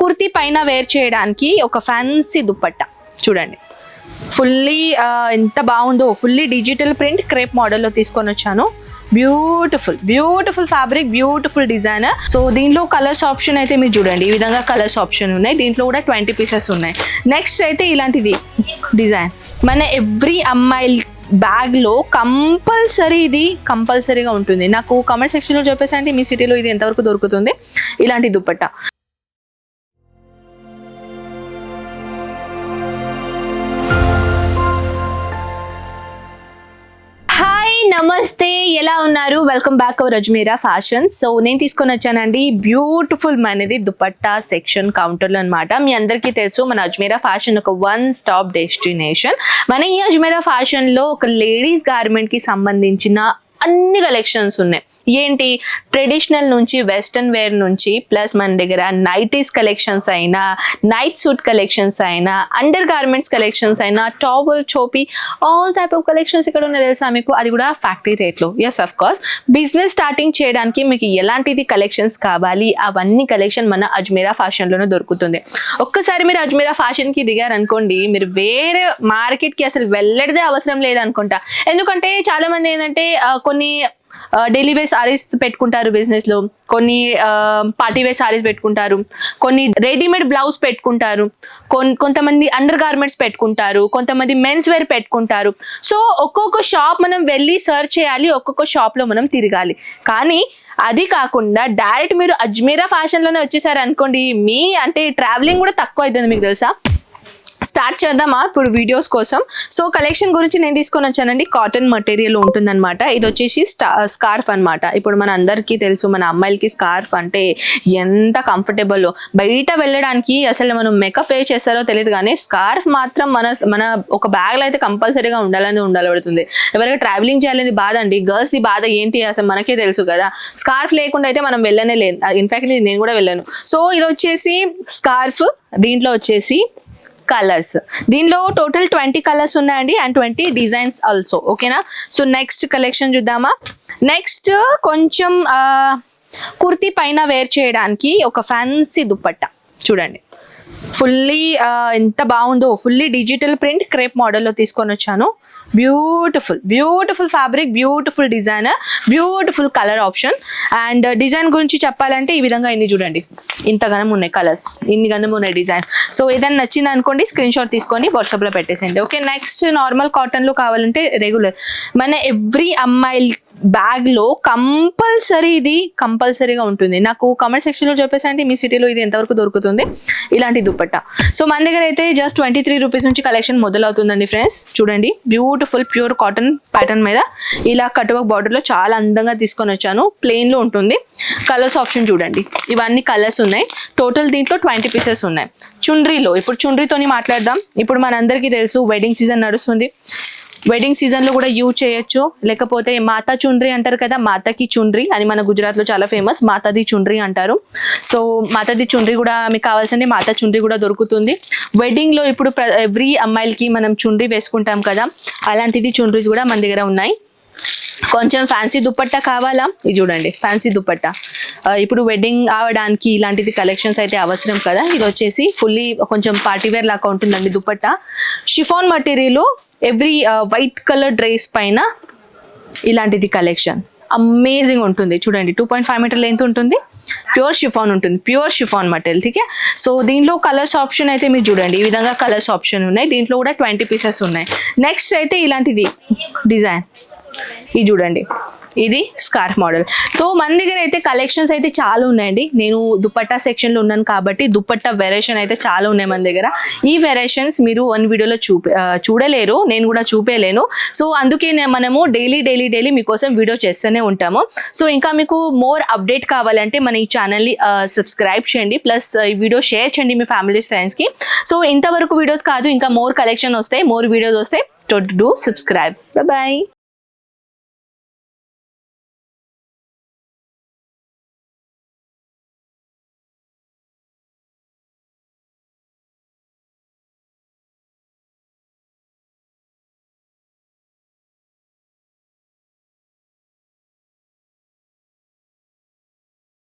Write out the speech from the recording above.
కుర్తీ పైన వేర్ చేయడానికి ఒక ఫ్యాన్సీ దుప్పట్ట. చూడండి. ఫుల్లీ ఎంత బాగుందో ఫుల్లీ డిజిటల్ ప్రింట్ క్రేప్ మోడల్లో తీసుకొని వచ్చాను. Beautiful beautiful fabric beautiful designer so దీంట్లో కలర్స్ ఆప్షన్ అయితే మీరు చూడండి. ఈ విధంగా కలర్స్ ఆప్షన్ ఉన్నాయి. దీంట్లో కూడా ట్వంటీ పీసెస్ ఉన్నాయి. నెక్స్ట్ అయితే ఇలాంటిది డిజైన్ మన ఎవ్రీ అమ్మాయి బ్యాగ్లో కంపల్సరీ ఇది కంపల్సరీగా ఉంటుంది. నాకు కమెంట్ సెక్షన్లో చెప్పేసి అంటే మీ సిటీలో ఇది ఎంతవరకు దొరుకుతుంది? ఇలాంటి దుప్పట్ట. నమస్తే ఎలా ఉన్నారు? Welcome back our Ajmera fashion so నేను తీసుకొని వచ్చానండి బ్యూటిఫుల్ మనది దుపట్టా సెక్షన్ కౌంటర్లు అనమాట మీ అందరికీ తెలుసు మన అజ్మీరా ఫ్యాషన్ ఒక వన్ స్టాప్ డెస్టినేషన్ మన ఈ అజ్మీరా ఫ్యాషన్లో ఒక లేడీస్ గార్మెంట్కి సంబంధించిన అన్ని కలెక్షన్స్ ఉన్నాయి. ఏంటి? ట్రెడిషనల్ నుంచి వెస్టర్న్ వేర్ నుంచి ప్లస్ మన దగ్గర నైటీస్ కలెక్షన్స్ అయినా నైట్ సూట్ కలెక్షన్స్ అయినా అండర్ గార్మెంట్స్ కలెక్షన్స్ అయినా టావల్ చోపీ ఆల్ టైప్ ఆఫ్ కలెక్షన్స్ ఇక్కడ ఉన్నాయి తెలుసా మీకు? అది కూడా ఫ్యాక్టరీ రేట్లో as of course business starting చేయడానికి మీకు ఎలాంటిది కలెక్షన్స్ కావాలి? అవన్నీ కలెక్షన్ మన అజ్మీరా ఫ్యాషన్లోనే దొరుకుతుంది. ఒక్కసారి మీరు అజ్మీరా ఫ్యాషన్కి దిగారనుకోండి మీరు వేరే మార్కెట్కి అసలు వెళ్ళడదే అవసరం లేదనుకుంటా. ఎందుకంటే చాలామంది ఏంటంటే కొన్ని డైలీ వేర్ సారీస్ పెట్టుకుంటారు బిజినెస్లో. కొన్ని పార్టీ వేర్ సారీస్ పెట్టుకుంటారు. కొన్ని రెడీమేడ్ బ్లౌజ్ పెట్టుకుంటారు. కొంతమంది అండర్ గార్మెంట్స్ పెట్టుకుంటారు. కొంతమంది మెన్స్ వేర్ పెట్టుకుంటారు. సో ఒక్కొక్క షాప్ మనం వెళ్ళి సర్చ్ చేయాలి ఒక్కొక్క షాప్లో మనం తిరగాలి. కానీ అది కాకుండా డైరెక్ట్ మీరు అజ్మీరా ఫ్యాషన్లోనే వచ్చేసారు అనుకోండి మీ అంటే ట్రావెలింగ్ కూడా తక్కువ అవుతుంది మీకు తెలుసా? స్టార్ట్ చేద్దామా? ఇప్పుడు వీడియోస్ కోసం. సో కలెక్షన్ గురించి నేను తీసుకొని వచ్చానండి. కాటన్ మటీరియల్ ఉంటుందన్నమాట. ఇది వచ్చేసి స్కార్ఫ్ అనమాట ఇప్పుడు మన అందరికీ తెలుసు మన అమ్మాయిలకి స్కార్ఫ్ అంటే ఎంత కంఫర్టబుల్ బయట వెళ్ళడానికి అసలు మనం మేకప్ ఏ చేస్తారో తెలియదు కానీ స్కార్ఫ్ మాత్రం మన మన ఒక బ్యాగ్లో అయితే కంపల్సరీగా ఉండాలని ఉండాలబడుతుంది. ఎవరైనా ట్రావెలింగ్ చేయాలనేది బాధ అండి. గర్ల్స్ది బాధ ఏంటి అసలు మనకే తెలుసు కదా. స్కార్ఫ్ లేకుండా అయితే మనం వెళ్ళనే లేదు ఇన్ఫాక్ట్ నేను కూడా వెళ్ళాను. సో ఇది వచ్చేసి స్కార్ఫ్. దీంట్లో వచ్చేసి కలర్స్ దీనిలో టోటల్ ట్వంటీ కలర్స్ ఉన్నాయండి అండ్ ట్వంటీ డిజైన్స్ ఆల్సో ఓకేనా సో నెక్స్ట్ కలెక్షన్ చూద్దామా? నెక్స్ట్ కొంచెం కుర్తీ పైన వేర్ చేయడానికి ఒక ఫ్యాన్సీ దుప్పట్ట చూడండి. ఫుల్లీ ఎంత బాగుందో ఫుల్లీ డిజిటల్ ప్రింట్ క్రేప్ మోడల్లో తీసుకొని వచ్చాను. Beautiful beautiful fabric beautiful design beautiful colour option and design గురించి చెప్పాలంటే ఈ విధంగా ఇన్ని చూడండి. ఇంతగానం ఉన్నాయి కలర్స్ ఇన్ని గనం ఉన్నాయి డిజైన్స్ సో ఏదైనా నచ్చింది అనుకోండి స్క్రీన్ షాట్ తీసుకొని వాట్సాప్లో పెట్టేసేయండి. ఓకే నెక్స్ట్ నార్మల్ కాటన్లో కావాలంటే రెగ్యులర్ మన ఎవ్రీ అమ్మాయి బ్యాగ్లో కంపల్సరీ ఇది కంపల్సరీగా ఉంటుంది. నాకు కమెంట్ సెక్షన్లో చెప్పేసి అంటే మీ సిటీలో ఇది ఎంతవరకు దొరుకుతుంది ఇలాంటి దుప్పట్ట సో మన దగ్గర అయితే జస్ట్ ట్వంటీ త్రీ రూపీస్ నుంచి కలెక్షన్ మొదలవుతుందండి ఫ్రెండ్స్ చూడండి బ్యూటిఫుల్ ప్యూర్ కాటన్ ప్యాటర్న్ మీద ఇలా కటువక్ బార్డర్లో చాలా అందంగా తీసుకొని వచ్చాను. ప్లెయిన్లో ఉంటుంది. కలర్స్ ఆప్షన్ చూడండి. ఇవన్నీ కలర్స్ ఉన్నాయి. టోటల్ దీంట్లో ట్వంటీ పీసెస్ ఉన్నాయి. చుండ్రీలో ఇప్పుడు చుండ్రీతోని మాట్లాడదాం. ఇప్పుడు మనందరికీ తెలుసు వెడ్డింగ్ సీజన్ నడుస్తుంది. వెడ్డింగ్ సీజన్లో కూడా యూజ్ చేయొచ్చు. లేకపోతే మాతా చుండ్రి అంటారు కదా మాతకి చుండ్రి. అని మన గుజరాత్లో చాలా ఫేమస్ మాతాది చుండ్రి అంటారు. సో మాతాది చుండ్రి కూడా మీకు కావాల్సింది మాతా చుండ్రి కూడా దొరుకుతుంది. వెడ్డింగ్లో ఇప్పుడు ఎవ్రీ అమ్మాయిలకి మనం చుండ్రి వేసుకుంటాం కదా అలాంటిది చుండ్రీస్ కూడా మన దగ్గర ఉన్నాయి. కొంచెం ఫ్యాన్సీ దుప్పట్టా కావాలా? ఇది చూడండి ఫ్యాన్సీ దుప్పట్టా. ఇప్పుడు వెడ్డింగ్ ఆవడానికి ఇలాంటిది కలెక్షన్స్ అయితే అవసరం కదా? ఇది వచ్చేసి ఫుల్లీ కొంచెం పార్టీవేర్ లాగా ఉంటుందండి dupatta. Chiffon material every white colour dress పైన ఇలాంటిది కలెక్షన్ అమేజింగ్ ఉంటుంది. చూడండి two point five metre length ఉంటుంది. ప్యూర్ షిఫాన్ ఉంటుంది. ప్యూర్ షిఫాన్ మటీరియల్ ఠీకే సో దీంట్లో కలర్స్ ఆప్షన్ అయితే మీరు చూడండి. ఈ విధంగా కలర్స్ ఆప్షన్ ఉన్నాయి. దీంట్లో కూడా ట్వంటీ పీసెస్ ఉన్నాయి. నెక్స్ట్ అయితే ఇలాంటిది డిజైన్ ఇది చూడండి. ఇది స్కార్ఫ్ మోడల్ సో మన దగ్గర అయితే కలెక్షన్స్ అయితే చాలా ఉన్నాయండి. నేను దుపట్టా సెక్షన్లో ఉన్నాను కాబట్టి దుపట్టా వెరైషన్ అయితే చాలా ఉన్నాయి మన దగ్గర. ఈ వెరైషన్స్ మీరు వన్ వీడియోలో చూపే చూడలేరు. నేను కూడా చూపేలేను సో అందుకే మనము డైలీ డైలీ డైలీ మీకోసం వీడియో చేస్తూనే ఉంటాము. సో ఇంకా మీకు మోర్ అప్డేట్ కావాలంటే మన ఈ ఛానల్ని సబ్స్క్రైబ్ చేయండి. ప్లస్ ఈ వీడియో షేర్ చేయండి మీ ఫ్యామిలీ ఫ్రెండ్స్కి సో ఇంతవరకు వీడియోస్ కాదు ఇంకా మోర్ కలెక్షన్ వస్తాయి మోర్ వీడియోస్ వస్తాయి. To do subscribe bye